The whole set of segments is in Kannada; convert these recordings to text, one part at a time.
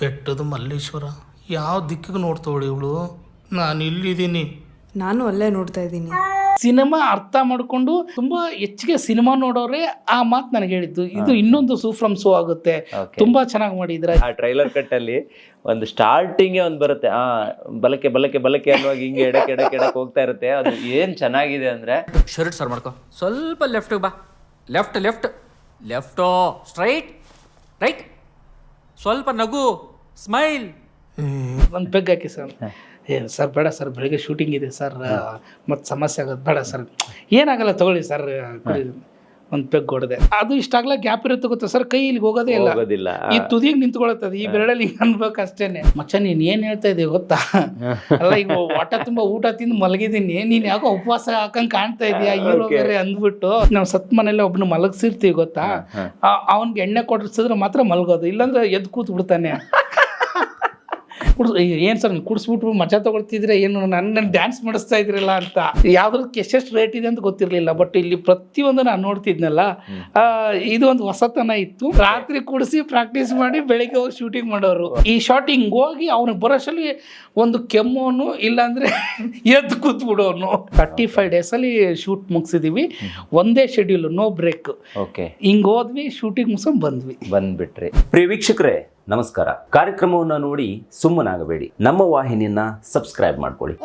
ಬೆಟ್ಟದ ಮಲ್ಲೇಶ್ವರ. ಯಾವ ದಿಕ್ಕಿಗೆ ನೋಡ್ತಾವಳಿ ಇವಳು? ನಾನು ಇಲ್ಲಿದ್ದೀನಿ. ನಾನು ಅಲ್ಲೇ ನೋಡ್ತಾ ಇದ್ದೀನಿ. ಸಿನಿಮಾ ಅರ್ಥ ಮಾಡಿಕೊಂಡು ತುಂಬಾ ಹೆಚ್ಚಿಗೆ ಸಿನಿಮಾ ನೋಡೋರೆ ಆ ಮಾತು ನನಗೆ ಹೇಳಿದ್ದು. ಇದು ಇನ್ನೊಂದು ಸೂಫ್ರಮ್ ಸೋ ಆಗುತ್ತೆ. Okay. ತುಂಬಾ ಚೆನ್ನಾಗಿ ಮಾಡಿದ್ರೆ. ಆ ಟ್ರೈಲರ್ ಕಟ್ ಅಲ್ಲಿ ಒಂದು ಸ್ಟಾರ್ಟಿಂಗ್ ಒಂದು ಬರುತ್ತೆ. ಆ ಬಲಕ್ಕೆ ಬಲಕ್ಕೆ ಬಲಕ್ಕೆ ಅನ್ನುವಾಗ ಹಿಂಗೆ ಎಡಕ್ಕೆ ಎಡಕ್ಕೆ ಎಡಕ್ಕೆ ಹೋಗ್ತಾ ಇರುತ್ತೆ. ಅದು ಏನ್ ಚೆನ್ನಾಗಿದೆ ಅಂದ್ರೆ ಶರ್ಟ್ ಸರ್ ಮಾಡ್ಕೊ. ಸ್ವಲ್ಪ ಲೆಫ್ಟಿಗೆ ಬಾ. ಲೆಫ್ಟ್ ಲೆಫ್ಟ್ ಲೆಫ್ಟೋ ಸ್ಟ್ರೈಟ್ ರೈಟ್ ಸ್ವಲ್ಪ ನಗು ಸ್ಮೈಲ್ ಒಂದು ಪೆಗ್ ಹಾಕಿ ಸರ್. ಏ ಸರ್ ಬೇಡ ಸರ್ ಬೆಳಿಗ್ಗೆ ಶೂಟಿಂಗ್ ಇದೆ ಸರ್. ಮತ್ತೆ ಸಮಸ್ಯೆ ಆಗೋದು ಬೇಡ ಸರ್. ಏನಾಗಲ್ಲ ತಗೊಳ್ಳಿ ಸರ್ ಒಂದು ಪೆಗ್ ಹೊಡೆದೆ. ಅದು ಇಷ್ಟಾಗಲ್ಲ ಗ್ಯಾಪ್ ಇರುತ್ತೆ ಗೊತ್ತಾ ಸರ್? ಕೈ ಇಲ್ಲಿ ಹೋಗೋದೇ ಇಲ್ಲ. ಈ ತುದಿಗೆ ನಿಂತ್ಕೊಳತ್ತದ ಈ ಬೆರಳಲ್ಲಿ ಅನ್ಬೇಕು ಅಷ್ಟೇನೆ. ಮಚ್ಚ ನೀನ್ ಏನ್ ಹೇಳ್ತಾ ಇದೀಯ ಗೊತ್ತಾ? ಅಲ್ಲ ಈಗ ಹೊಟ್ಟೆ ತುಂಬಾ ಊಟ ತಿಂದು ಮಲಗಿದೀನಿ ನೀನ್ ಯಾಕೋ ಉಪವಾಸ ಹಾಕಂಗ್ ಕಾಣ್ತಾ ಇದೀಯಾ? ಹೀರೋ ಬೇರೆ ಅಂದ್ಬಿಟ್ಟು ನಾವು ಸತ್ ಮನೇಲಿ ಒಬ್ನ ಮಲಗಿಸಿರ್ತೀವಿ ಗೊತ್ತಾ? ಅವನ್ಗೆ ಎಣ್ಣೆ ಕೊಡಿಸಿದ್ರೆ ಮಾತ್ರ ಮಲಗೋದು ಇಲ್ಲಾಂದ್ರೆ ಎದ್ ಕೂತ್ ಬಿಡ್ತಾನೆ ಕುಡ್ಸ್ ಏನ್ ಸರ್ ಕುಡಿಸ್ಬಿಟ್ಟು ಮಜಾ ತಗೊಳ್ತಿದ್ರೆ ಏನು? ನನ್ನ ಡ್ಯಾನ್ಸ್ ಮಾಡಿಸ್ತಾ ಇದ್ರಲ್ಲ ಅಂತ. ಯಾವ್ದ್ರಕ್ಕೆ ಎಷ್ಟೆಷ್ಟು ರೇಟ್ ಇದೆ ಅಂತ ಗೊತ್ತಿರಲಿಲ್ಲ ಬಟ್ ಇಲ್ಲಿ ಪ್ರತಿಯೊಂದು ನಾನು ನೋಡ್ತಿದ್ನಲ್ಲ ಇದು ಒಂದು ಹೊಸತನ ಇತ್ತು. ರಾತ್ರಿ ಕುಡಿಸಿ ಪ್ರಾಕ್ಟೀಸ್ ಮಾಡಿ ಬೆಳಿಗ್ಗೆ ಹೋಗಿ ಶೂಟಿಂಗ್ ಮಾಡೋರು. ಈ ಶಾಟಿಂಗ್ ಹೋಗಿ ಅವ್ನಿಗೆ ಬರೋಷ್ಟಲ್ಲಿ ಒಂದು ಕೆಮ್ಮೋನು ಇಲ್ಲಾಂದ್ರೆ ಎದ್ದು ಕೂತ್ ಬಿಡೋನು ತರ್ಟಿ ಫೈವ್ ಡೇಸಲ್ಲಿ ಶೂಟ್ ಮುಗಿಸಿದೀವಿ. ಒಂದೇ ಶೆಡ್ಯೂಲ್ ನೋ ಬ್ರೇಕ್ ಓಕೆ ಹಿಂಗೆ ಹೋದ್ವಿ ಶೂಟಿಂಗ್ ಮುಗಿಸ್ ಬಂದ್ವಿ. ಬಂದ್ಬಿಟ್ರಿ. ಪ್ರಿಯ ವೀಕ್ಷಕರೇ ನಮಸ್ಕಾರ. ಕಾರ್ಯಕ್ರಮವನ್ನು ನೋಡಿ ಸುಮ್ಮನಾಗಬೇಡಿ. ನಮ್ಮ ವಾಹಿನಿಯನ್ನ ಸಬ್ಸ್ಕ್ರೈಬ್ ಮಾಡ್ಕೊಳ್ಳಿ.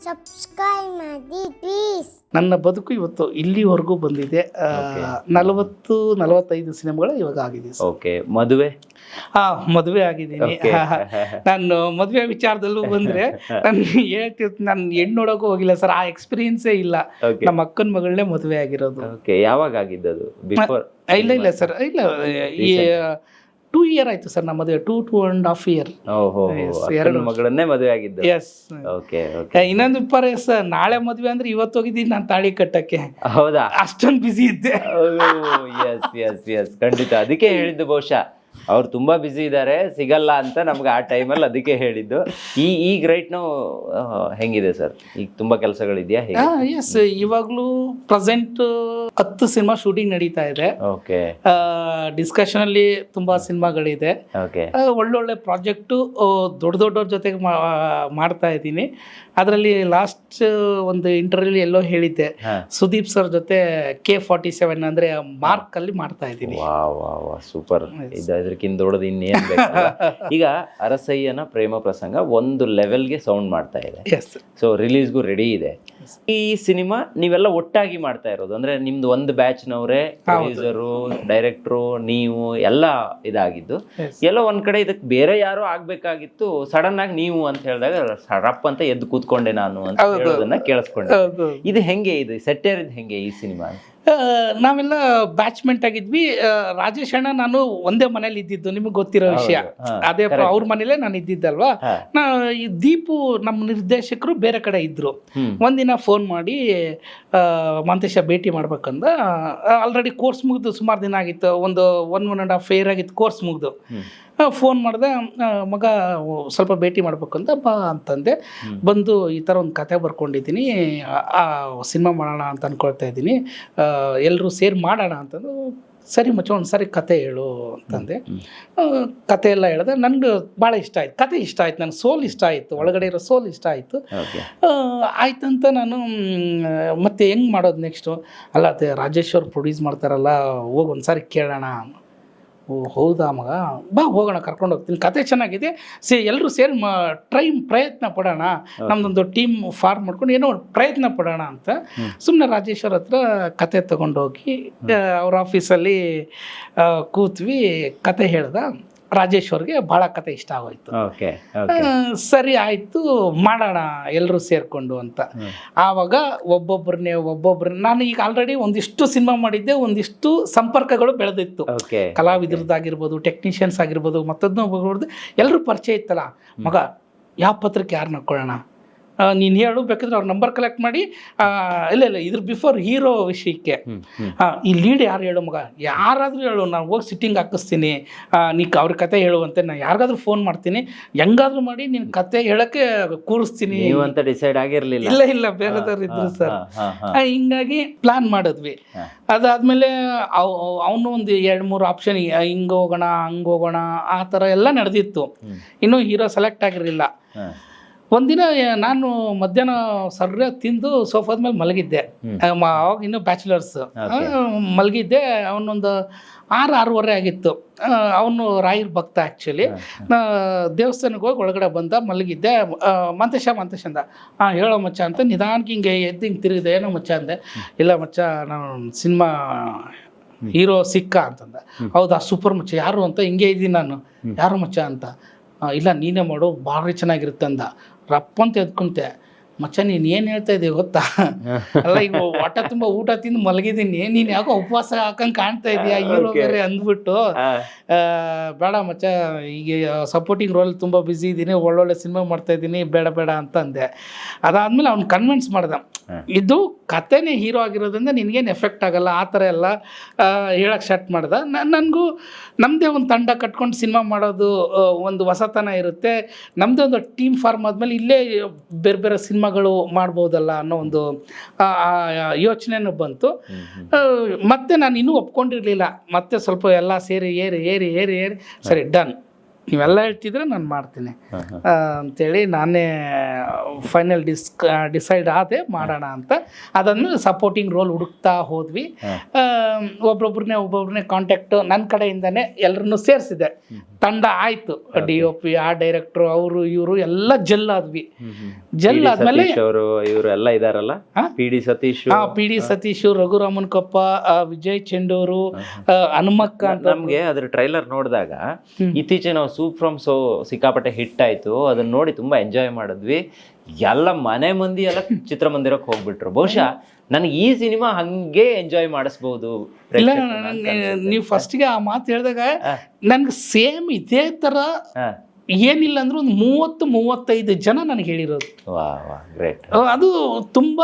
ಸಬ್ಸ್ಕ್ರೈಬ್ ಮಾಡಿ ಪ್ಲೀಸ್ ನನ್ನ ಬದುಕು ಇವತ್ತು ಇಲ್ಲಿವರೆಗೂ ಬಂದಿದೆ. ಆ, ನಲವತ್ತು ನಲವತ್ತೈದು ಸಿನಿಮಾಗಳು ಇವಾಗ ಆಗಿದೆ. ಸರ್. ಓಕೆ ಮದುವೆ? ಆ ಮದುವೆ ಆಗಿದ್ದೀನಿ. Okay. ನಾನು ಮದುವೆ ವಿಚಾರದಲ್ಲೂ ಬಂದ್ರೆ ನಾನು ಹೇಳ್ತಿರ್ತೀನಿ ನಾನು ಹೆಣ್ಣು ನೋಡೋಕ್ಕೂ ಹೋಗಿಲ್ಲ ಸರ್. ಆ ಎಕ್ಸ್ಪೀರಿಯನ್ಸೇ ಇಲ್ಲ. Okay. ನಮ್ಮ ಅಕ್ಕನ ಮಗಳನ್ನೇ ಮದುವೆ ಆಗಿರೋದು. ಓಕೆ ಯಾವಾಗ ಆಗಿದ್ದದು? ಬಿಫೋರ್ ಇಲ್ಲ ಇಲ್ಲ ಸರ್. ಇಲ್ಲ ಈ ಟೂ ಇಯರ್ ಆಯ್ತು ಸರ್ ನಮ್ಮ ಮದುವೆ two two and half year ಎರಡು ಮಗಳನ್ನೇ ಮದುವೆ ಆಗಿದ್ದು. ಎಸ್ ಓಕೆ ಓಕೆ ಇನ್ನೊಂದು ಪರ ಸರ್ ನಾಳೆ ಮದುವೆ ಅಂದ್ರೆ ಇವತ್ತು ಹೋಗಿದ್ದೀನಿ ನಾನು ತಾಳಿ ಕಟ್ಟಕ್ಕೆ. ಹೌದಾ? ಅಷ್ಟೊಂದು ಬಿಸಿ ಇದ್ದೆ. ಎಸ್ ಎಸ್ ಎಸ್ ಖಂಡಿತ. ಅದಕ್ಕೆ ಹೇಳಿದ್ದು ಬಹುಶಃ ಅವ್ರು ತುಂಬಾ ಬ್ಯುಸಿ ಇದ್ದಾರೆ ಸಿಗಲ್ಲ ಅಂತ ನಮ್ಗೆ ಆ ಟೈಮಲ್ಲಿ ಅದಕ್ಕೆ ಹೇಳಿದ್ದು. ಈ ಈಗ ರೈಟ್ ನಾವು ಹೆಂಗಿದೆ ಸರ್ ಈಗ ತುಂಬಾ ಕೆಲಸಗಳಿದೆಯಾ? ಹೇಗೆ? ಎಸ್ ಇವಾಗಲೂ ಪ್ರೆಸೆಂಟ್ ಹತ್ತು ಸಿನಿಮಾ ಶೂಟಿಂಗ್ ನಡೀತಾ ಇದೆ. ಓಕೆ ಡಿಸ್ಕಷನ್ ಅಲ್ಲಿ ತುಂಬಾ ಸಿನಿಮಾಗಳಿದೆ ಓಕೆ ಒಳ್ಳೊಳ್ಳೆ ಪ್ರಾಜೆಕ್ಟು ದೊಡ್ಡ ದೊಡ್ಡವ್ರ ಜೊತೆಗೆ ಮಾಡ್ತಾ ಇದ್ದೀನಿ. ಅದರಲ್ಲಿ ಲಾಸ್ಟ್ ಒಂದು ಇಂಟರ್ವ್ಯೂ ಎಲ್ಲೋ ಹೇಳಿದ್ದೆ. ಸುದೀಪ್ ಸರ್ ಜೊತೆ ಕೆ ಫಾರ್ಟಿ ಸೆವೆನ್ ಅಂದ್ರೆ ಮಾರ್ಕ್ ಅಲ್ಲಿ ಮಾಡ್ತಾ ಇದ್ದೀನಿ. ಸೂಪರ್ ಇದು ಇದಕ್ಕಿಂತ ದೊಡ್ಡದು ಇನ್ನೇನು ಈಗ ಅರಸಯ್ಯನ ಪ್ರೇಮ ಪ್ರಸಂಗ ಒಂದು ಲೆವೆಲ್ಗೆ ಸೌಂಡ್ ಮಾಡ್ತಾ ಇದೆ. ಸೊ ರಿಲೀಸ್ಗೂ ರೆಡಿ ಇದೆ. ಈ ಸಿನಿಮಾ ನೀವೆಲ್ಲ ಒಟ್ಟಾಗಿ ಮಾಡ್ತಾ ಇರೋದು? ಅಂದ್ರೆ ನಿಮ್ದು ಒಂದು ಬ್ಯಾಚ್ನವರೇ ಪ್ರೊಡ್ಯೂಸರು ಡೈರೆಕ್ಟ್ರು ನೀವು ಎಲ್ಲ ಇದಾಗಿದ್ದು. ಎಲ್ಲೋ ಒಂದ್ ಕಡೆ ಇದಕ್ಕೆ ಬೇರೆ ಯಾರು ಆಗ್ಬೇಕಾಗಿತ್ತು ಸಡನ್ ಆಗಿ ನೀವು ಅಂತ ಹೇಳಿದಾಗ ಸಡಪ್ ಅಂತ ಎದ್ದು ಕೂತ್ಕೊಂಡೆ ನಾನು ಅಂತ. ಹೇಳೋದನ್ನ ಕೇಳಿಸ್ಕೊಂಡೆ. ಇದು ಹೆಂಗೆ ಇದು? ಸೆಟ್ಟೇರಿದ್ ಹೆಂಗೆ ಈ ಸಿನಿಮಾ? ನಾವೆಲ್ಲ ಬ್ಯಾಚ್ಮೆಂಟ್ ಆಗಿದ್ವಿ. ರಾಜೇಶ್ ಅಣ್ಣ ನಾನು ಒಂದೇ ಮನೇಲಿ ಇದ್ದಿದ್ದು ನಿಮಗೆ ಗೊತ್ತಿರೋ ವಿಷಯ. ಅದೇ ಅವ್ರ ಮನೇಲೆ ನಾನು ಇದ್ದಿದ್ದಲ್ವಾ. ನಾ ಈ ದೀಪು ನಮ್ಮ ನಿರ್ದೇಶಕರು ಬೇರೆ ಕಡೆ ಇದ್ರು. ಹ್ಮ್. ಒಂದಿನ ಫೋನ್ ಮಾಡಿ ಮಂತೇಶ ಭೇಟಿ ಮಾಡ್ಬೇಕಂದ ಆಲ್ರೆಡಿ ಕೋರ್ಸ್ ಮುಗಿದು ಸುಮಾರು ದಿನ ಆಗಿತ್ತು ಒಂದು one one and half year ಆಗಿತ್ತು ಕೋರ್ಸ್ ಮುಗಿದು. ಫೋನ್ ಮಾಡಿದೆ ಮಗ ಸ್ವಲ್ಪ ಭೇಟಿ ಮಾಡ್ಬೇಕಂತ ಬಾ ಅಂತಂದೆ. ಬಂದು ಈ ಥರ ಒಂದು ಕತೆ ಬರ್ಕೊಂಡಿದ್ದೀನಿ ಆ ಸಿನಿಮಾ ಮಾಡೋಣ ಅಂತ ಅಂದ್ಕೊಳ್ತಾ ಇದ್ದೀನಿ ಎಲ್ಲರೂ ಸೇರಿ ಮಾಡೋಣ ಅಂತಂದು ಸರಿ ಮಚ್ಚ ಒಂದು ಸರಿ ಕತೆ ಹೇಳು ಅಂತಂದೆ. ಕತೆ ಎಲ್ಲ ಹೇಳಿದೆ ನನಗೆ ಭಾಳ ಇಷ್ಟ ಆಯ್ತು. ಕತೆ ಇಷ್ಟ ಆಯ್ತು ನನಗೆ ಸೋಲ್ ಇಷ್ಟ ಆಯಿತು ಒಳಗಡೆ ಇರೋ ಸೋಲ್ ಇಷ್ಟ ಆಯಿತು. ಆಯ್ತಂತ ನಾನು ಮತ್ತೆ ಹೆಂಗೆ ಮಾಡೋದು ನೆಕ್ಸ್ಟು ಅಲ್ಲ ಅದೇ ರಾಜೇಶ್ವರ್ ಪ್ರೊಡ್ಯೂಸ್ ಮಾಡ್ತಾರಲ್ಲ ಹೋಗಿ ಒಂದು ಸಾರಿ ಕೇಳೋಣ. ಓ ಹೌದಾ ಮಗ? ಬಾ ಹೋಗೋಣ ಕರ್ಕೊಂಡು ಹೋಗ್ತೀನಿ. ಕತೆ ಚೆನ್ನಾಗಿದೆ. ಸೇ ಎಲ್ಲರೂ ಸೇರಿ ಮ ಟ್ರೈ ಪ್ರಯತ್ನ ಪಡೋಣ. ನಮ್ದೊಂದು ಟೀಮ್ ಫಾರ್ಮ್ ಮಾಡ್ಕೊಂಡು ಏನೋ ಒಂದು ಪ್ರಯತ್ನ ಪಡೋಣ ಅಂತ. ಸುಮ್ಮನೆ ರಾಜೇಶ್ವರ ಹತ್ರ ಕತೆ ತಗೊಂಡೋಗಿ ಅವ್ರ ಆಫೀಸಲ್ಲಿ ಕೂತ್ವಿ ಕತೆ ಹೇಳ್ದ. ರಾಜೇಶ್ವರ್ಗೆ ಭಾಳ ಕತೆ ಇಷ್ಟ ಆಗೋಯ್ತು. ಓಕೆ ಸರಿ ಆಯ್ತು ಮಾಡೋಣ ಎಲ್ಲರೂ ಸೇರ್ಕೊಂಡು ಅಂತ. ಆವಾಗ ಒಬ್ಬೊಬ್ಬರನ್ನೇ ಒಬ್ಬೊಬ್ಬರನ್ನ ನಾನು ಈಗ ಆಲ್ರೆಡಿ ಒಂದಿಷ್ಟು ಸಿನಿಮಾ ಮಾಡಿದ್ದೆ ಒಂದಿಷ್ಟು ಸಂಪರ್ಕಗಳು ಬೆಳೆದಿತ್ತು. ಕಲಾವಿದ್ರದ್ದಾಗಿರ್ಬೋದು ಟೆಕ್ನಿಷಿಯನ್ಸ್ ಆಗಿರ್ಬೋದು ಮತ್ತೊಂದು ಎಲ್ಲರೂ ಪರಿಚಯ ಇತ್ತಲ್ಲ? ಮಗ ಯಾವ ಪತ್ರಕ್ಕೆ ಯಾರನ್ನ ಕೊಡೋಣ ನೀನು ಹೇಳು ಬೇಕಿದ್ರೆ ಅವ್ರ ನಂಬರ್ ಕಲೆಕ್ಟ್ ಮಾಡಿ ಇಲ್ಲ ಇಲ್ಲ ಇದ್ರ ಬಿಫೋರ್ ಹೀರೋ ವಿಷಯಕ್ಕೆ. ಈ ಲೀಡ್ ಯಾರು ಹೇಳು ಮಗ? ಯಾರಾದರೂ ಹೇಳು ನಾನು ಹೋಗಿ ಸಿಟ್ಟಿಂಗ್ ಹಾಕಿಸ್ತೀನಿ. ನೀ ಅವ್ರ ಕತೆ ಹೇಳುವಂತೆ ನಾನು ಯಾರಿಗಾದ್ರೂ ಫೋನ್ ಮಾಡ್ತೀನಿ. ಹೆಂಗಾದ್ರೂ ಮಾಡಿ ನಿನ್ನ ಕತೆ ಹೇಳಕ್ಕೆ ಕೂರಿಸ್ತೀನಿ. ಅಂತ ಡಿಸೈಡ್ ಆಗಿರಲಿಲ್ಲ. ಇಲ್ಲ ಇಲ್ಲ ಬೇರೆದವ್ರು ಇದ್ರು ಸರ್. ಹಿಂಗಾಗಿ ಪ್ಲಾನ್ ಮಾಡಿದ್ವಿ. ಅದಾದಮೇಲೆ ಅವ ಅವನು ಒಂದು ಎರಡು ಮೂರು ಆಪ್ಷನ್ ಹಿಂಗೆ ಹೋಗೋಣ ಹಂಗೆ ಹೋಗೋಣ ಆ ಥರ ಎಲ್ಲ ನಡೆದಿತ್ತು. ಇನ್ನೂ ಹೀರೋ ಸೆಲೆಕ್ಟ್ ಆಗಿರಲಿಲ್ಲ. ಒಂದಿನ ನಾನು ಮಧ್ಯಾಹ್ನ ಸರ್ಯಾಗಿ ತಿಂದು ಸೋಫಾದ ಮೇಲೆ ಮಲಗಿದ್ದೆ. ಅವಾಗ ಇನ್ನೂ ಬ್ಯಾಚುಲರ್ಸ್. ಮಲಗಿದ್ದೆ ಅವನೊಂದು ಆರು ಆರೂವರೆ ಆಗಿತ್ತು. ಅವನು ರಾಯರ್ ಭಕ್ತ ಆ್ಯಕ್ಚುಲಿ ದೇವಸ್ಥಾನಕ್ಕೆ ಹೋಗಿ ಒಳಗಡೆ ಬಂದ ಮಲಗಿದ್ದೆ. ಮಂತೇಶ ಮಂತೇಶ ಅಂದ. ಹಾಂ ಹೇಳೋ ಮಚ್ಚ ಅಂತ ನಿಧಾನಕ್ಕೆ ಹಿಂಗೆ ಎದ್ದು ಹಿಂಗೆ ತಿರುಗಿದೆ. ಏನೋ ಮಚ್ಚ ಅಂದೆ. ಇಲ್ಲ ಮಚ್ಚ ನಾನು ಸಿನಿಮಾ ಹೀರೋ ಸಿಕ್ಕ ಅಂತಂದ. ಹೌದಾ ಸೂಪರ್ ಮಚ್ಚ. ಯಾರು ಅಂತ ಹಿಂಗೆ ಇದ್ದೀನಿ ನಾನು. ಯಾರು ಮಚ್ಚ ಅಂತ. ಇಲ್ಲ ನೀನೇ ಮಾಡು. ಭಾರಿ ಚೆನ್ನಾಗಿರುತ್ತೆ ಅಂದ. ರಪ್ಪಂತ ಎದ್ಕೊಂತೆ ಮಚ್ಚ ನೀನು ಏನು ಹೇಳ್ತಾ ಇದ್ದೀವಿ ಗೊತ್ತಾ? ಅಲ್ಲ ಈಗ ಹೊಟ್ಟೆ ತುಂಬ ಊಟ ತಿಂದು ಮಲಗಿದ್ದೀನಿ. ನೀನು ಯಾಕೋ ಉಪವಾಸ ಹಾಕಂಗೆ ಕಾಣ್ತಾ ಇದೀಯಾ? ಹೀರೋ ಬೇರೆ ಅಂದ್ಬಿಟ್ಟು. ಆ, ಬೇಡ ಮಚ್ಚ ಈಗ ಸಪೋರ್ಟಿಂಗ್ ರೋಲ್ ತುಂಬ ಬ್ಯುಸಿ ಇದ್ದೀನಿ ಒಳ್ಳೊಳ್ಳೆ ಸಿನಿಮಾ ಮಾಡ್ತಾ ಇದ್ದೀನಿ ಬೇಡ ಬೇಡ ಅಂತ ಅಂದೆ ಅದಾದ್ಮೇಲೆ ಅವ್ನು ಕನ್ವಿನ್ಸ್ ಮಾಡ್ದ. ಇದು ಕತೆನೇ ಹೀರೋ ಆಗಿರೋದ್ರಿಂದ ನಿನಗೇನು ಎಫೆಕ್ಟ್ ಆಗಲ್ಲ ಆ ಥರ ಎಲ್ಲ ಹೇಳಕ್ಕೆ ಸ್ಟಾರ್ಟ್ ಮಾಡ್ದೆ. ನನಗೂ ನಮ್ಮದೇ ಒಂದು ತಂಡ ಕಟ್ಕೊಂಡು ಸಿನಿಮಾ ಮಾಡೋದು ಒಂದು ಹೊಸತನ ಇರುತ್ತೆ. ನಮ್ಮದೇ ಒಂದು ಟೀಮ್ ಫಾರ್ಮ್ ಆದಮೇಲೆ ಇಲ್ಲೇ ಬೇರೆ ಬೇರೆ ಸಿನಿಮಾಗಳು ಮಾಡ್ಬೋದಲ್ಲ ಅನ್ನೋ ಒಂದು ಯೋಚನೆನೂ ಬಂತು. ಮತ್ತೆ ನಾನು ಇನ್ನೂ ಒಪ್ಕೊಂಡಿರಲಿಲ್ಲ. ಮತ್ತೆ ಸ್ವಲ್ಪ ಎಲ್ಲ ಸೇರಿ ಏರಿ ಏರಿ ಏರಿ ಏರಿ ಸರಿ ಡನ್ ನೀವೆಲ್ಲ ಹೇಳ್ತಿದ್ರೆ ನಾನು ಮಾಡ್ತೀನಿ. ಆ, ಅಂತೇಳಿ ನಾನೇ ಫೈನಲ್ ಡಿಸ್ ಡಿಸೈಡ್ ಆದೆ ಮಾಡೋಣ ಅಂತ. ಅದನ್ನು ಸಪೋರ್ಟಿಂಗ್ ರೋಲ್ ಹುಡುಕ್ತಾ ಹೋದ್ವಿ. ಒಬ್ಬೊಬ್ರನ್ನೇ ಒಬ್ಬೊಬ್ರನ್ನೇ ಕಾಂಟ್ಯಾಕ್ಟ್ ನನ್ನ ಕಡೆಯಿಂದನೇ ಎಲ್ಲರನ್ನು ಸೇರಿಸಿದೆ. ತಂಡ ಆಯಿತು. ಡಿ ಒ ಪಿ ಆ ಡೈರೆಕ್ಟ್ರು ಅವರು ಇವರು ಎಲ್ಲ ಜಲ್ಲಾದ್ವಿ. ಆದ್ವಿ ಜೆಲ್ ಆದ್ಮೇಲೆ ಸತೀಶ್ ಅವರು ಇವರು ಎಲ್ಲ ಇದಾರಲ್ಲ? ಪಿ ಡಿ ಸತೀಶ್ ಹಾ. ಪಿ ಡಿ ಸತೀಶ್ ರಘುರಾಮನ್ ಕೊಪ್ಪ ವಿಜಯ್ ಚೆಂಡೂರು ಹನುಮಕ್ಕ ಅಂತ ನಮ್ಗೆ ಅದ್ರ ಟ್ರೈಲರ್ ನೋಡಿದಾಗ ಇತ್ತೀಚೆಗೆ ನಾವು ಸೂಪ್ ಫ್ರಮ್ ಸೋ ಸಿಕ್ಕಾಪಟ್ಟೆ ಹಿಟ್ ಆಯ್ತು ಅದನ್ನು ನೋಡಿ ತುಂಬಾ ಎಂಜಾಯ್ ಮಾಡಿದ್ವಿ ಎಲ್ಲ ಮನೆ ಮಂದಿ ಎಲ್ಲ ಚಿತ್ರಮಂದಿರಕ್ಕೆ ಹೋಗ್ಬಿಟ್ರು ಬಹುಶಃ ನನಗೆ ಈ ಸಿನಿಮಾ ಹಂಗೆ ಎಂಜಾಯ್ ಮಾಡಿಸ್ಬೋದು ಇಲ್ಲ. ನೀವು ಫಸ್ಟ್ಗೆ ಆ ಮಾತು ಹೇಳಿದಾಗ ನನಗೆ ಸೇಮ್ ಇದೇ ಥರ. ಏನಿಲ್ಲ ಅಂದ್ರೆ ಒಂದು ಮೂವತ್ತು ಮೂವತ್ತೈದು ಜನ ನನಗೆ ಹೇಳಿರೋದು. ಗ್ರೇಟ್ ಅದು ತುಂಬ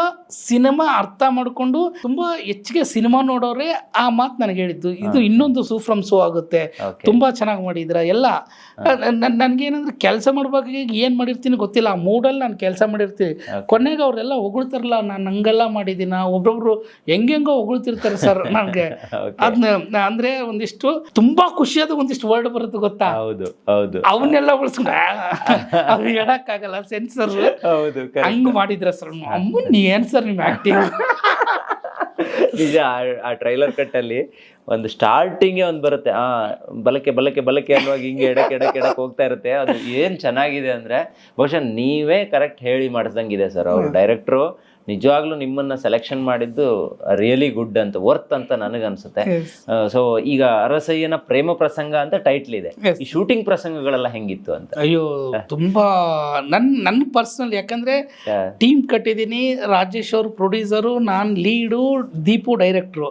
ಸಿನಿಮಾ ಅರ್ಥ ಮಾಡಿಕೊಂಡು ತುಂಬ ಹೆಚ್ಚಿಗೆ ಸಿನಿಮಾ ನೋಡೋರೇ ಆ ಮಾತು ನನಗೆ ಹೇಳಿದ್ದು. ಇದು ಇನ್ನೊಂದು ಸೂಫ್ರಮ್ ಸೋ ಆಗುತ್ತೆ. ತುಂಬಾ ತುಂಬ ಚೆನ್ನಾಗಿ ಮಾಡಿದ್ರ ಎಲ್ಲ. ನನಗೇನಂದ್ರೆ ಕೆಲಸ ಮಾಡ್ಬೇಕಾಗಿ ಏನು ಮಾಡಿರ್ತೀನಿ ಗೊತ್ತಿಲ್ಲ. ಆ ಮೂಡಲ್ಲಿ ನಾನು ಕೆಲಸ ಮಾಡಿರ್ತೀನಿ. ಕೊನೆಗೆ ಅವರೆಲ್ಲ ಹೊಗಳ್ತಾರಲ್ಲ ನಾನು ಹಂಗೆಲ್ಲ ಮಾಡಿದ್ದೀನ? ಒಬ್ಬೊಬ್ರು ಹೆಂಗೆಂಗೋ ಹೊಗಳ್ತಿರ್ತಾರೆ ಸರ್ ನನಗೆ. ಅದನ್ನ ಅಂದ್ರೆ ಒಂದಿಷ್ಟು ತುಂಬಾ ಖುಷಿಯಾದ ಒಂದಿಷ್ಟು ವರ್ಡ್ ಬರುತ್ತೆ ಗೊತ್ತಾ? ಹೌದು ಹೌದು. ಅವನ್ನೆಲ್ಲ ಬಳಸ್ಕೊಂಡು ಅದು ಹೇಳಕ್ಕಾಗಲ್ಲ ಸೆನ್ಸರ್ ಹೌದು. ಹಂಗ್ ಮಾಡಿದ್ರ ಸರ್ ಅಮ್ಮ ನೀ ಏನ್ ಸರ್ ನಿಮ್ ಆಕ್ಟಿಂಗ್ ನಿಜ ಆ- ಟ್ರೈಲರ್ ಕಟ್ ಅಲ್ಲಿ ಒಂದು ಸ್ಟಾರ್ಟಿಂಗ್ ಒಂದು ಬರುತ್ತೆ. ಆ ಬಲಕ್ಕೆ ಬಲಕ್ಕೆ ಬಲಕ್ಕೆ ಅನ್ನುವಾಗ ಹಿಂಗೆ ಎಡಕ್ಕೆ ಎಡಕ್ಕೆ ಎಡಕ್ಕೆ ಹೋಗ್ತಾ ಇರುತ್ತೆ. ಅದು ಏನ್ ಚೆನ್ನಾಗಿದೆ ಅಂದ್ರೆ ಬಹುಶಃ ನೀವೇ ಕರೆಕ್ಟ್ ಹೇಳಿ ಮಾಡಿಸ್ದಂಗಿದೆ ಸರ್ ಅವ್ರು. ಡೈರೆಕ್ಟ್ರು ನಿಜವಾಗ್ಲೂ ನಿಮ್ಮನ್ನ ಸೆಲೆಕ್ಷನ್ ಮಾಡಿದ್ದು ರಿಯಲಿ ಗುಡ್ ಅಂತ ವರ್ತ್ ಅಂತ ನನಗನ್ಸುತ್ತೆ. ಸೊ ಈಗ ಅರಸಯ್ಯನ ಪ್ರೇಮ ಪ್ರಸಂಗ ಅಂತ ಟೈಟ್ಲ್ ಇದೆ. ಈ ಶೂಟಿಂಗ್ ಪ್ರಸಂಗಗಳೆಲ್ಲ ಹೆಂಗಿತ್ತು ಅಂತ? ಅಯ್ಯೋ ತುಂಬಾ ನನ್ ನನ್ ಪರ್ಸನಲ್ ಯಾಕಂದ್ರೆ ಟೀಮ್ ಕಟ್ಟಿದೀನಿ ರಾಜೇಶ್ ಅವರು ಪ್ರೊಡ್ಯೂಸರು ನಾನ್ ಲೀಡು ದೀಪು ಡೈರೆಕ್ಟ್ರು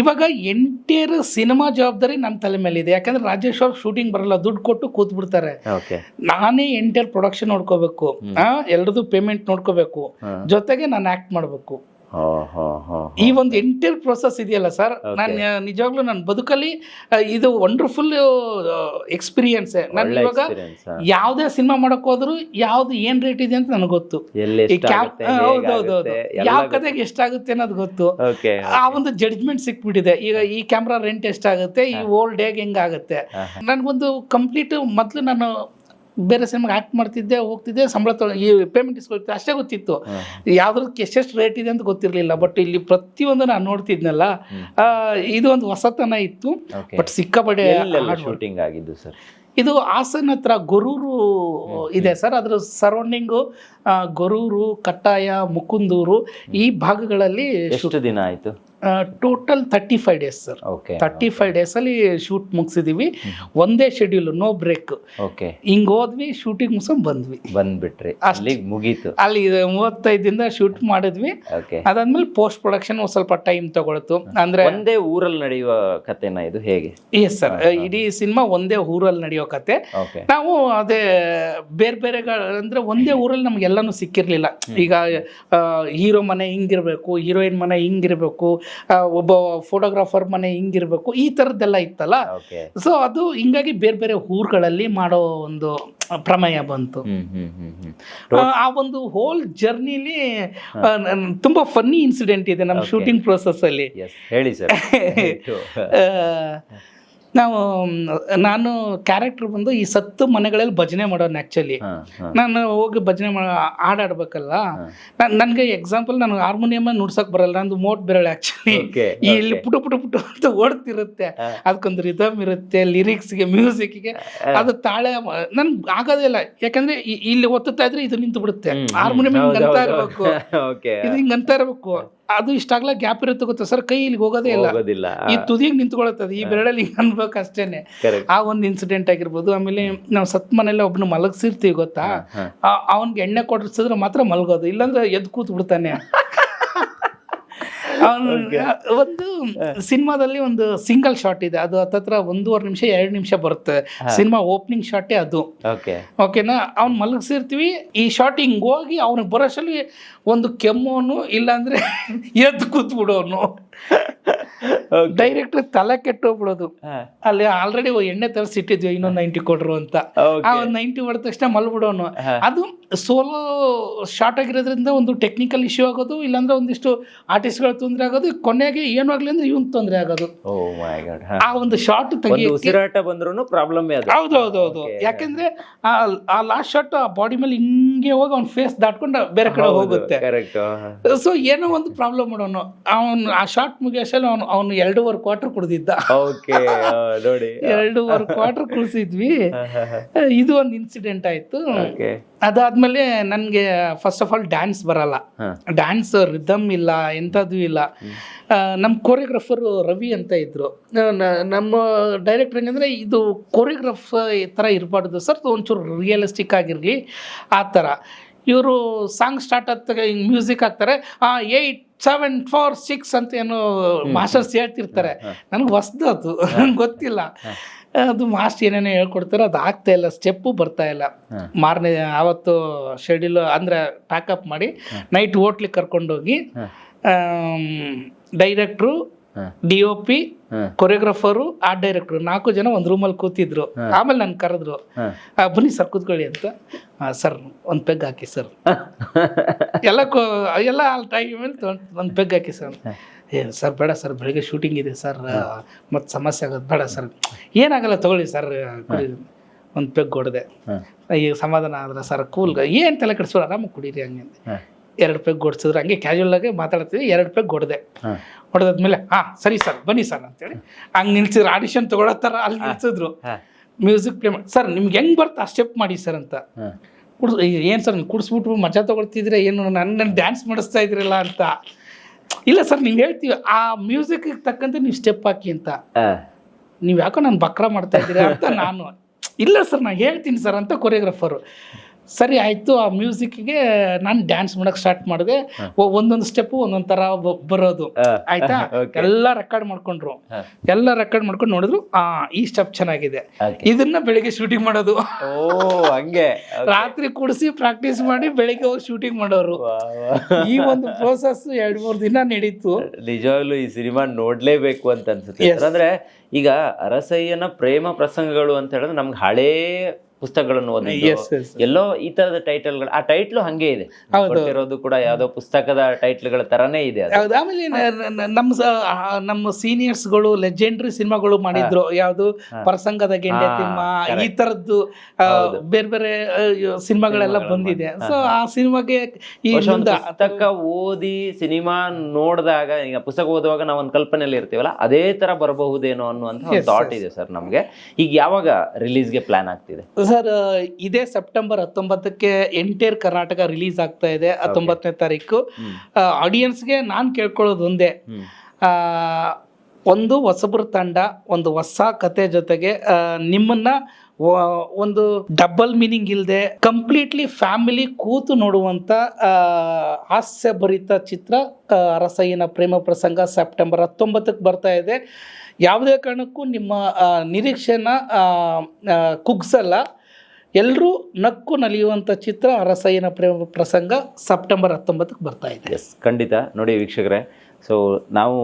ಇವಾಗ ಎಂಟೇರ್ ಸಿನಿಮಾ ಜವಾಬ್ದಾರಿ ನನ್ನ ತಲೆ ಮೇಲೆ ಇದೆ ಯಾಕಂದ್ರೆ ರಾಜೇಶ್ ಅವ್ರು ಶೂಟಿಂಗ್ ಬರಲ್ಲ ದುಡ್ಡು ಕೊಟ್ಟು ಕೂತ್ ಬಿಡ್ತಾರೆ ಓಕೆ ನಾನೇ ಎಂಟೇರ್ ಪ್ರೊಡಕ್ಷನ್ ನೋಡ್ಕೋಬೇಕು. ಆ ಎಲ್ರದ್ದು ಪೇಮೆಂಟ್ ನೋಡ್ಕೋಬೇಕು. ಜೊತೆಗೆ ನಾನು ಆಕ್ಟ್ ಮಾಡಬೇಕು. ಈ ಒಂದು ಎಂಟೈರ್ ಪ್ರೊಸೆಸ್ ಇದೆಯಲ್ಲ ಸರ್ ನಾನು ನಿಜವಾಗ್ಲೂ ನನ್ನ ಬದುಕಲ್ಲಿ ಇದು ವಂಡರ್ಫುಲ್ ಎಕ್ಸ್ಪೀರಿಯನ್ಸ್ ನಾನು ಇವಾಗ ಯಾವ್ದೇ ಸಿನಿಮಾ ಮಾಡಕ್ ಹೋದ್ರು ಯಾವ್ದು ಏನ್ ರೇಟ್ ಇದೆ ಅಂತ ನನಗೆ ಗೊತ್ತು. ಯಾವ. ಕತೆಗೆ ಎಷ್ಟಾಗುತ್ತೆ ಅನ್ನೋದು ಗೊತ್ತು. ಆ ಒಂದು ಜಡ್ಜ್ಮೆಂಟ್ ಸಿಕ್ಬಿಟ್ಟಿದೆ. ಈಗ ಈ ಕ್ಯಾಮ್ರಾ ರೆಂಟ್ ಎಷ್ಟಾಗುತ್ತೆ ಈ ಓಲ್ಡ್ ಹೇಗೆ ಹೆಂಗಾಗುತ್ತೆ ನನಗೊಂದು ಕಂಪ್ಲೀಟ್ ಮೊದಲು ನಾನು ಬೇರೆ ಸಿನಿಮಾಗೆ ಆ್ಯಕ್ಟ್ ಮಾಡ್ತಿದ್ದೆ ಹೋಗ್ತಿದ್ದೆ ಸಂಬಳ ತೊಗೊಂಡು ಈ ಪೇಮೆಂಟ್ ಇಸ್ಕೊಳ್ತಿದ್ದೆ ಅಷ್ಟೇ ಗೊತ್ತಿತ್ತು. ಯಾವ್ದ್ರಕ್ಕೆ ಎಷ್ಟೆಷ್ಟು ರೇಟ್ ಇದೆ ಅಂತ ಗೊತ್ತಿರಲಿಲ್ಲ ಬಟ್ ಇಲ್ಲಿ ಪ್ರತಿಯೊಂದು ನಾನು ನೋಡ್ತಿದ್ನಲ್ಲ ಇದು ಒಂದು ಹೊಸತನ ಇತ್ತು ಬಟ್ work. ಶೂಟಿಂಗ್ ಆಗಿದ್ದು ಸರ್ ಇದು ಹಾಸನ ಹತ್ರ ಗೊರೂರು ಇದೆ ಸರ್ ಅದರ ಸರೌಂಡಿಂಗು ಗೊರೂರು ಕಟ್ಟಾಯ ಮುಕುಂದೂರು ಈ ಭಾಗಗಳಲ್ಲಿ ಎಷ್ಟು ದಿನ ಆಯ್ತು? Total thirty five days sir thirty five ಡೇಸಲ್ಲಿ ಶೂಟ್ ಮುಗಿಸಿದೀವಿ. ಒಂದೇ ಶೆಡ್ಯೂಲ್ ನೋ ಬ್ರೇಕ್ ಓಕೆ ಹಿಂಗ್ ಹೋದ್ವಿ ಶೂಟಿಂಗ್ ಮುಗಿಸ್ಕೊಂಡ್ ಬಂದ್ವಿ. ಬಂದ್ಬಿಟ್ರಿ. ಅಲ್ಲಿ ಮುಗೀತು. ಅಲ್ಲಿ ಮೂವತ್ತೈದಿಂದ ಶೂಟ್ ಮಾಡಿದ್ವಿ. ಅದಾದ್ಮೇಲೆ ಪೋಸ್ಟ್ ಪ್ರೊಡಕ್ಷನ್ ಸ್ವಲ್ಪ ಟೈಮ್ ತಗೊಳ್ತು. ಅಂದ್ರೆ ಒಂದೇ ಊರಲ್ಲಿ ನಡೆಯುವ ಕಥೆನ ಇದು ಹೇಗೆ? ಎಸ್ ಸರ್ ಇಡೀ ಸಿನಿಮಾ ಒಂದೇ ಊರಲ್ಲಿ ನಡೆಯೋ ಕತೆ. ನಾವು ಅದೇ ಬೇರೆ ಬೇರೆ ಅಂದ್ರೆ ಒಂದೇ ಊರಲ್ಲಿ ನಮ್ಗೆ ಎಲ್ಲಾನು ಸಿಕ್ಕಿರ್ಲಿಲ್ಲ ಈಗ ಹೀರೋ ಮನೆ ಹಿಂಗಿರ್ಬೇಕು ಹೀರೋಯಿನ್ ಮನೆ ಹಿಂಗಿರ್ಬೇಕು ಒಬ್ಬ ಫೋಟೋಗ್ರಾಫರ್ ಮನೆ ಹಿಂಗಿರ್ಬೇಕು. ಈ ಥರದ್ದೆಲ್ಲ ಇತ್ತಲ್ಲ? ಸೊ ಅದು ಹಿಂಗಾಗಿ ಬೇರೆ ಬೇರೆ ಊರುಗಳಲ್ಲಿ ಮಾಡೋ ಒಂದು ಪ್ರಮೇಯ ಬಂತು. ಆ, ಒಂದು ಹೋಲ್ ಜರ್ನಿಲಿ ತುಂಬಾ ಫನ್ನಿ ಇನ್ಸಿಡೆಂಟ್ ಇದೆ ನಮ್ಮ ಶೂಟಿಂಗ್ ಪ್ರೋಸೆಸ್ ಅಲ್ಲಿ. ಹೇಳಿ ಸರ್ ನಾವು ನಾನು ಕ್ಯಾರೆಕ್ಟರ್ ಬಂದು ಈ ಸತ್ತು ಮನೆಗಳಲ್ಲಿ ಭಜನೆ ಮಾಡೋಣ ಆ್ಯಕ್ಚುಲಿ ನಾನು ಹೋಗಿ ಭಜನೆ ಮಾಡ ಹಾಡಾಡ್ಬೇಕಲ್ಲ. ನನಗೆ ಎಕ್ಸಾಂಪಲ್ ನಾನು ಹಾರ್ಮೋನಿಯಂ ನುಡ್ಸಕ್ ಬರಲ್ಲ ನಂದು ಮೋಟ್ ಬೆರಳು ಆ್ಯಕ್ಚುಲಿ ಇಲ್ಲಿ ಪುಟು ಪುಟು ಪುಟು ಅಂತ ಓಡ್ತಿರುತ್ತೆ. ಅದಕ್ಕೊಂದು ರಿದಮ್ ಇರುತ್ತೆ ಲಿರಿಕ್ಸ್ಗೆ ಮ್ಯೂಸಿಕ್ಗೆ ಅದು ತಾಳೆ ನನ್ಗೆ ಆಗೋದೇ ಇಲ್ಲ. ಯಾಕಂದ್ರೆ ಇಲ್ಲಿ ಒತ್ತುತ್ತಾ ಇದ್ರೆ ಇದು ನಿಂತು ಬಿಡುತ್ತೆ. ಹಾರ್ಮೋನಿಯಂ ಹಿಂಗಂತ ಇರಬೇಕು. ಇದು ಹಿಂಗ್ ಅಂತ ಇರಬೇಕು. ಅದು ಇಷ್ಟಾಗ್ಲ ಗ್ಯಾಪ್ ಇರುತ್ತೆ ಗೊತ್ತಾ ಸರ್? ಕೈ ಇಲ್ಲಿ ಹೋಗೋದೇ ಇಲ್ಲ. ಈ ತುದಿಗೆ ನಿಂತ್ಕೊಳತ್ತದ ಈ ಬೆರಳಲ್ಲಿ ಅನ್ಬೇಕು ಅಷ್ಟೇನೆ ಆ ಒಂದು ಇನ್ಸಿಡೆಂಟ್ ಆಗಿರ್ಬೋದು ಆಮೇಲೆ ನಾವು ಸತ್ ಮನೆಯಲ್ಲ ಒಬ್ನ ಮಲಗಿಸಿರ್ತೀವಿ ಗೊತ್ತಾ? ಅವನ್ಗೆ ಎಣ್ಣೆ ಕೊಡಿಸಿದ್ರೆ ಮಾತ್ರ ಮಲಗೋದು ಇಲ್ಲಾಂದ್ರೆ ಎದ್ದು ಕೂತ್ ಬಿಡ್ತಾನೆ ಒಂದು ಸಿನಿಮಾದಲ್ಲಿ ಒಂದು ಸಿಂಗಲ್ ಶಾಟ್ ಇದೆ. ಅದು ಹತ್ತತ್ರ ಒಂದೂವರೆ ನಿಮಿಷ ಎರಡು ನಿಮಿಷ ಬರುತ್ತೆ. ಸಿನಿಮಾ ಓಪನಿಂಗ್ ಶಾಟೇ ಅದು. ಓಕೆ ಓಕೆನಾ ಅವ್ನು ಮಲಗಿಸಿರ್ತೀವಿ. ಈ ಶಾಟ್ ಹಿಂಗೆ ಹೋಗಿ ಅವ್ನಿಗೆ ಬರೋಷಲ್ಲಿ ಒಂದು ಕೆಮ್ಮೋನು ಇಲ್ಲಾಂದ್ರೆ ಎದ್ದು ಕೂತ್ ಬಿಡೋನು ಡೈರೆಕ್ಟ್ ತಲೆ ಕೆಟ್ಟೋಗ್ಬಿಡೋದು. ಅಲ್ಲಿ ಆಲ್ರೆಡಿ ಎಣ್ಣೆ ತರಿಸಿಟ್ಟಿದ್ವಿ ಇನ್ನೊಂದು ನೈಂಟಿ ಕೊಡ್ರು ಅಂತ. ಆ ಒಂದು ನೈಂಟಿ ಹೊಡೆದ ತಕ್ಷಣ ಮಲ್ಬಿಡೋನು. ಅದು ಸೋಲೋ ಶಾರ್ಟ್ ಆಗಿರೋದ್ರಿಂದ ಒಂದು ಟೆಕ್ನಿಕಲ್ ಇಶ್ಯೂ ಆಗೋದು ಇಲ್ಲಾಂದ್ರೆ ಒಂದಿಷ್ಟು ಆರ್ಟಿಸ್ಟ್ಗಳು ತೊಂದರೆ ಆಗೋದು ಕೊನೆಗೆ ಏನು ಆಗ್ಲಿ ಅಂದ್ರೆ ಇವನ್ ತೊಂದರೆ ಆಗೋದು. ಗಾಡ್ ಆ ಒಂದು ಶಾರ್ಟ್ ಉಸಿರಾಟ ಬಂದ್ರು ಪ್ರಾಬ್ಲಮ್ ಹೌದು ಹೌದು ಹೌದು. ಯಾಕೆಂದ್ರೆ ಆ ಲಾಸ್ಟ್ ಶಾರ್ಟ್ ಆ ಬಾಡಿ ಮೇಲೆ ಹಿಂಗೆ ಹೋಗಿ ಅವ್ನ ಫೇಸ್ ದಾಟ್ಕೊಂಡು ಬೇರೆ ಕಡೆ ಹೋಗುತ್ತೆ. ಸೊ ಏನೋ ಒಂದು ಪ್ರಾಬ್ಲಮ್ ಮಾಡೋನು. ಅವನು ಆ ಶಾರ್ಟ್ ಮುಗಿಯೋಷ್ಟಲ್ಲಿ ಅವನು ಅವನು ಎರಡೂವರೆ ಕ್ವಾರ್ಟರ್ ಕುಡ್ದಿದ್ದ. ಓಕೆ ನೋಡಿ. ಎರಡೂವರೆ ಕ್ವಾರ್ಟರ್ ಕುಡಿಸಿದ್ವಿ ಇದು ಒಂದು ಇನ್ಸಿಡೆಂಟ್ ಆಯ್ತು. ಅದಾದ್ಮೇಲೆ ನನಗೆ ಫಸ್ಟ್ ಆಫ್ ಆಲ್ ಡ್ಯಾನ್ಸ್ ಬರಲ್ಲ. ಡ್ಯಾನ್ಸ್ ರಿದಮ್ ಇಲ್ಲ ಎಂಥದ್ದು ಇಲ್ಲ. ನಮ್ಮ ಕೊರಿಯೋಗ್ರಫರು ರವಿ ಅಂತ ನ- ನಮ್ಮ ಡೈರೆಕ್ಟರ್ ಹೆಂಗಂದ್ರೆ ಇದು ಈ ಥರ ಇರಬಾರ್ದು ಸರ್ ಒಂಚೂರು ರಿಯಲಿಸ್ಟಿಕ್ ಆಗಿರಲಿ ಆ ಥರ ಇವರು ಸಾಂಗ್ ಸ್ಟಾರ್ಟ್ ಆಗ್ತಾಗ ಹಿಂಗೆ ಮ್ಯೂಸಿಕ್ ಹಾಕ್ತಾರೆ. ಏಯ್ಟ್ ಸೆವೆನ್ ಫೋರ್ ಸಿಕ್ಸ್ ಅಂತ ಏನೋ ಮಾಸ್ಟರ್ಸ್ ಹೇಳ್ತಿರ್ತಾರೆ. ನನಗೆ ಹೊಸ್ದು ಅದು. ನಂಗೆ ಗೊತ್ತಿಲ್ಲ. ಅದು ಮಾಸ್ಟರ್ ಏನೇನೋ ಹೇಳ್ಕೊಡ್ತಾರೆ ಅದು ಆಗ್ತಾ ಇಲ್ಲ ಸ್ಟೆಪ್ಪು ಬರ್ತಾ ಇಲ್ಲ. ಮಾರನೇ ಆವತ್ತು ಶೆಡ್ಯೂಲ್ ಅಂದರೆ ಪ್ಯಾಕಪ್ ಮಾಡಿ ನೈಟ್ ಹೋಟ್ಲಿಗೆ ಕರ್ಕೊಂಡೋಗಿ director. D O P choreographer art director ನಾಲ್ಕು ಜನ ಒಂದು ರೂಮಲ್ಲಿ ಕೂತಿದ್ರು. ಆಮೇಲೆ ನಾನು ಕರೆದ್ರು. ಬನ್ನಿ ಸರ್ ಕೂತ್ಕೊಳ್ಳಿ ಅಂತ. ಸರ್ ಒಂದು ಪೆಗ್ ಹಾಕಿ ಸರ್ ಎಲ್ಲ ಕೋ ಎಲ್ಲ ಅಲ್ಲಿ ಟೈಮ್ ಒಂದು ಪೆಗ್ ಹಾಕಿ ಸರ್ ಏ ಸರ್ ಬೇಡ ಸರ್ ಬೆಳಿಗ್ಗೆ ಶೂಟಿಂಗ್ ಇದೆ ಸರ್ ಮತ್ತು ಸಮಸ್ಯೆ ಆಗೋದು ಬೇಡ ಸರ್ ಏನಾಗಲ್ಲ ತಗೊಳ್ಳಿ ಸರ್ ಒಂದು ಪೆಗ್ ಹೊಡೆದೆ. ಈಗ ಸಮಾಧಾನ ಆದ್ರೆ ಸರ್ ಕೂಲ್ ಏನು ತಲೆ ಕೆಡಿಸೋ ಆರಾಮಾಗಿ ಕುಡೀರಿ ಹಂಗೆ ಎರಡು ಪೆಗ್ ಹೊಡ್ಸಿದ್ರು ಹಂಗೆ ಕ್ಯಾಶುವಲ್ ಆಗಿ ಮಾತಾಡ್ತೀವಿ ಎರಡು ಪೆಗ್ ಹೊಡೆದೆ ಹೊಡೆದಾದ್ಮೇಲೆ ಹಾಂ ಸರಿ ಸರ್ ಬನ್ನಿ ಸರ್ ಅಂತೇಳಿ. ಹಂಗೆ ನಿಲ್ಸಿದ್ರು. ಆಡಿಷನ್ ತಗೊಳತ್ತಾರ ಥರ ಅಲ್ಲಿ ನಿಲ್ಸಿದ್ರು. ಮ್ಯೂಸಿಕ್ ಪ್ಲೇ ಮಾಡಿ ಸರ್ ನಿಮ್ಗೆ ಹೆಂಗೆ ಬರ್ತಾ? ಆ ಸ್ಟೆಪ್ ಮಾಡಿ ಸರ್ ಅಂತ. ಕುಡ್ಸ್ ಏನು ಸರ್ ಕುಡಿಸ್ಬಿಟ್ರು ಮಜಾ ತೊಗೊಳ್ತಿದ್ರೆ ಏನು? ನನ್ನ ಡ್ಯಾನ್ಸ್ ಮಾಡಿಸ್ತಾ ಇದ್ರಲ್ಲ ಅಂತ. ಇಲ್ಲ ಸರ್ ನೀವು ಹೇಳ್ತೀವಿ. ಆ ಮ್ಯೂಸಿಕ್ ತಕ್ಕಂತೆ ನೀವು ಸ್ಟೆಪ್ ಹಾಕಿ ಅಂತ. ನೀವು ಯಾಕೋ ನಾನು ಬಕ್ರ ಮಾಡ್ತಾ ಇದ್ದೀರಾ? ಅಂತ ನಾನು. ಇಲ್ಲ ಸರ್ ನಾನು ಹೇಳ್ತೀನಿ ಸರ್ ಅಂತ ಕೊರಿಯೋಗ್ರಫರು ಸರಿ ಆಯಿತು ಆ ಮ್ಯೂಸಿಕ್ಗೆ ನಾನು ಡ್ಯಾನ್ಸ್ ಮಾಡೋಕೆ ಸ್ಟಾರ್ಟ್ ಮಾಡಿದೆ. ಒಂದೊಂದು ಸ್ಟೆಪ್ಪು ಒಂದೊಂದು ಥರ ಬರೋದು. ಆಯ್ತಾ? ಎಲ್ಲ ರೆಕಾರ್ಡ್ ಮಾಡ್ಕೊಂಡ್ರು. ಎಲ್ಲ ರೆಕಾರ್ಡ್ ಮಾಡ್ಕೊಂಡು ನೋಡಿದ್ರು ಆ ಈ ಸ್ಟೆಪ್ ಚೆನ್ನಾಗಿದೆ. ಇದನ್ನ ಬೆಳಿಗ್ಗೆ ಶೂಟಿಂಗ್ ಮಾಡೋದು. ಓ ಹಂಗೆ. ರಾತ್ರಿ ಕುಡಿಸಿ ಪ್ರಾಕ್ಟೀಸ್ ಮಾಡಿ ಬೆಳಿಗ್ಗೆ ಹೋಗಿ ಶೂಟಿಂಗ್ ಮಾಡೋರು. ಈ ಒಂದು ಪ್ರೋಸೆಸ್ ಎರಡು ಮೂರು ದಿನ ನಡೀತು. ನಿಜವಾಗ್ಲೂ ಈ ಸಿನಿಮಾ ನೋಡಲೇಬೇಕು ಅಂತ ಅನ್ಸುತ್ತೆ. ಅಂದ್ರೆ ಈಗ ಅರಸಯ್ಯನ ಪ್ರೇಮ ಪ್ರಸಂಗಗಳು ಅಂತ ಹೇಳಿದ್ರೆ ನಮ್ಗೆ ಹಳೆ ಪುಸ್ತಕಗಳನ್ನು ಓದಿ. ಎಲ್ಲೋ ಈ ತರದ ಟೈಟಲ್ಗಳು ಆ ಟೈಟ್ಲು ಹಂಗೆ ಇದೆ. ಇರೋದು ಕೂಡ ಯಾವ್ದೋ ಪುಸ್ತಕದ ಟೈಟ್ಲ್ಗಳ ತರನೇ ಇದೆ ಆಮೇಲೆ ನಮ್ಮ ಸೀನಿಯರ್ಸ್ಗಳು ನಮ್ಮ ಸೀನಿಯರ್ಸ್ಗಳು ಲೆಜೆಂಡ್ರಿ ಸಿನಿಮಾಗಳು ಮಾಡಿದ್ರು. ಯಾವುದು? ಪ್ರಸಂಗದ ಗೆಂಡೆ ತಿಮ್ಮ ಈ ತರದ್ದು ಬೇರೆ ಬೇರೆ ಸಿನಿಮಾಗಳೆಲ್ಲ ಬಂದಿದೆ. ಸೊ ಆ ಸಿನಿಮಾಗೆ ಈ ಪುಸ್ತಕ ಓದಿ ಸಿನಿಮಾ ನೋಡಿದಾಗ ಈಗ ಪುಸ್ತಕ ಓದುವಾಗ ನಾವು ಒಂದು ಕಲ್ಪನೆಯಲ್ಲಿ ಇರ್ತೀವಲ್ಲ ಅದೇ ತರ ಬರಬಹುದೇನೋ ಅನ್ನುವಂತ ಥಾಟ್ ಇದೆ ಸರ್ ನಮ್ಗೆ. ಈಗ ಯಾವಾಗ ರಿಲೀಸ್ಗೆ ಪ್ಲಾನ್ ಆಗ್ತಿದೆ? ಸರ್ ಇದೇ ಸೆಪ್ಟೆಂಬರ್ ಹತ್ತೊಂಬತ್ತಕ್ಕೆ ಎಂಟೇರ್ ಕರ್ನಾಟಕ ರಿಲೀಸ್ ಆಗ್ತಾ ಇದೆ ಹತ್ತೊಂಬತ್ತನೇ ತಾರೀಕು. ಆಡಿಯನ್ಸ್ಗೆ ನಾನು ಕೇಳ್ಕೊಳ್ಳೋದು ಒಂದೇ. ಒಂದು ಹೊಸಬ್ರ ತಂಡ ಒಂದು ಹೊಸ ಕತೆ ಜೊತೆಗೆ ನಿಮ್ಮನ್ನ ಒಂದು ಡಬಲ್ ಮೀನಿಂಗ್ ಇಲ್ಲದೆ ಕಂಪ್ಲೀಟ್ಲಿ ಫ್ಯಾಮಿಲಿ ಕೂತು ನೋಡುವಂಥ ಹಾಸ್ಯ ಭರಿತ ಚಿತ್ರ ಅರಸಯ್ಯನ ಪ್ರೇಮ ಪ್ರಸಂಗ ಸೆಪ್ಟೆಂಬರ್ ಹತ್ತೊಂಬತ್ತಕ್ಕೆ ಬರ್ತಾ ಇದೆ. ಯಾವುದೇ ಕಾರಣಕ್ಕೂ ನಿಮ್ಮ ನಿರೀಕ್ಷೆನ ಕುಗ್ಸಲ್ಲ. ಎಲ್ಲರೂ ನಕ್ಕು ನಲಿಯುವಂಥ ಚಿತ್ರ ಅರಸಯ್ಯನ ಪ್ರೇಮ ಪ್ರಸಂಗ ಸೆಪ್ಟೆಂಬರ್ ಹತ್ತೊಂಬತ್ತಕ್ಕೆ ಬರ್ತಾ ಇದೆ. ಎಸ್ ಖಂಡಿತ. ನೋಡಿ ವೀಕ್ಷಕರೇ ಸೊ ನಾವು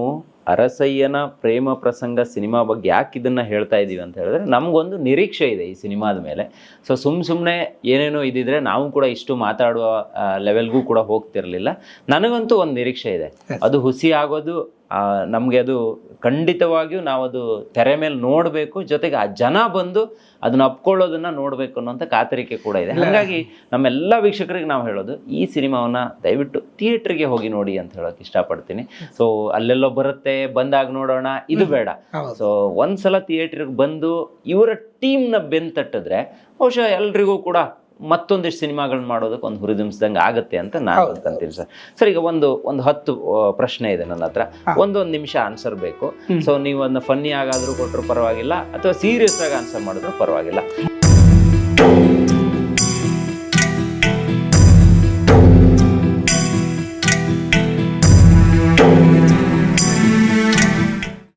ಅರಸಯ್ಯನ ಪ್ರೇಮ ಪ್ರಸಂಗ ಸಿನಿಮಾ ಬಗ್ಗೆ ಯಾಕೆ ಇದನ್ನು ಹೇಳ್ತಾ ಇದ್ದೀವಿ ಅಂತ ಹೇಳಿದ್ರೆ ನಮಗೊಂದು ನಿರೀಕ್ಷೆ ಇದೆ ಈ ಸಿನಿಮಾದ ಮೇಲೆ. ಸೊ ಸುಮ್ ಸುಮ್ಮನೆ ಏನೇನೋ ಇದಿದ್ರೆ ನಾವು ಕೂಡ ಇಷ್ಟು ಮಾತಾಡುವ ಲೆವೆಲ್ಗೂ ಕೂಡ ಹೋಗ್ತಿರಲಿಲ್ಲ. ನನಗಂತೂ ಒಂದು ನಿರೀಕ್ಷೆ ಇದೆ. ಅದು ಹುಸಿ ಆಗೋದು ನಮಗೆ ಅದು ಖಂಡಿತವಾಗಿಯೂ ನಾವು ಅದು ತೆರೆ ಮೇಲೆ ನೋಡಬೇಕು ಜೊತೆಗೆ ಆ ಜನ ಬಂದು ಅದನ್ನ ಅಪ್ಕೊಳ್ಳೋದನ್ನ ನೋಡಬೇಕು ಅನ್ನೋಂಥ ಕಾತರಿಕೆ ಕೂಡ ಇದೆ. ಹಾಗಾಗಿ ನಮ್ಮೆಲ್ಲ ವೀಕ್ಷಕರಿಗೆ ನಾವು ಹೇಳೋದು ಈ ಸಿನಿಮಾವನ್ನ ದಯವಿಟ್ಟು ಥಿಯೇಟ್ರಿಗೆ ಹೋಗಿ ನೋಡಿ ಅಂತ ಹೇಳೋಕೆ ಇಷ್ಟಪಡ್ತೀನಿ. ಸೊ ಅಲ್ಲೆಲ್ಲೋ ಬರುತ್ತೆ ಬಂದಾಗ ನೋಡೋಣ ಇದು ಬೇಡ. ಸೊ ಒಂದ್ಸಲ ಥಿಯೇಟ್ರಿಗೆ ಬಂದು ಇವರ ಟೀಮ್ನ ಬೆನ್ ತಟ್ಟಿದ್ರೆ ಬಹುಶಃ ಎಲ್ರಿಗೂ ಕೂಡ ಮತ್ತೊಂದಿಷ್ಟು ಸಿನಿಮಾಗಳನ್ನ ಮಾಡೋದಕ್ಕೆ ಒಂದು ಹುರಿದುಂಬಿಸ್ದಂಗೆ ಆಗುತ್ತೆ ಅಂತ ನಾನು ಅನ್ಕೊಂತೀನಿ ಸರ್ ಸರ್ ಈಗ ಒಂದು ಒಂದು ಹತ್ತು ಪ್ರಶ್ನೆ ಇದೆ ನನ್ನ ಹತ್ರ. ಒಂದೊಂದು ನಿಮಿಷ ಆನ್ಸರ್ ಬೇಕು. ಸೊ ನೀವು ಅದನ್ನ ಫನ್ನಿ ಆಗಾದ್ರೂ ಕೊಟ್ಟರು ಪರವಾಗಿಲ್ಲ ಅಥವಾ ಸೀರಿಯಸ್ ಆಗಿ ಆನ್ಸರ್ ಮಾಡಿದ್ರು ಪರವಾಗಿಲ್ಲ.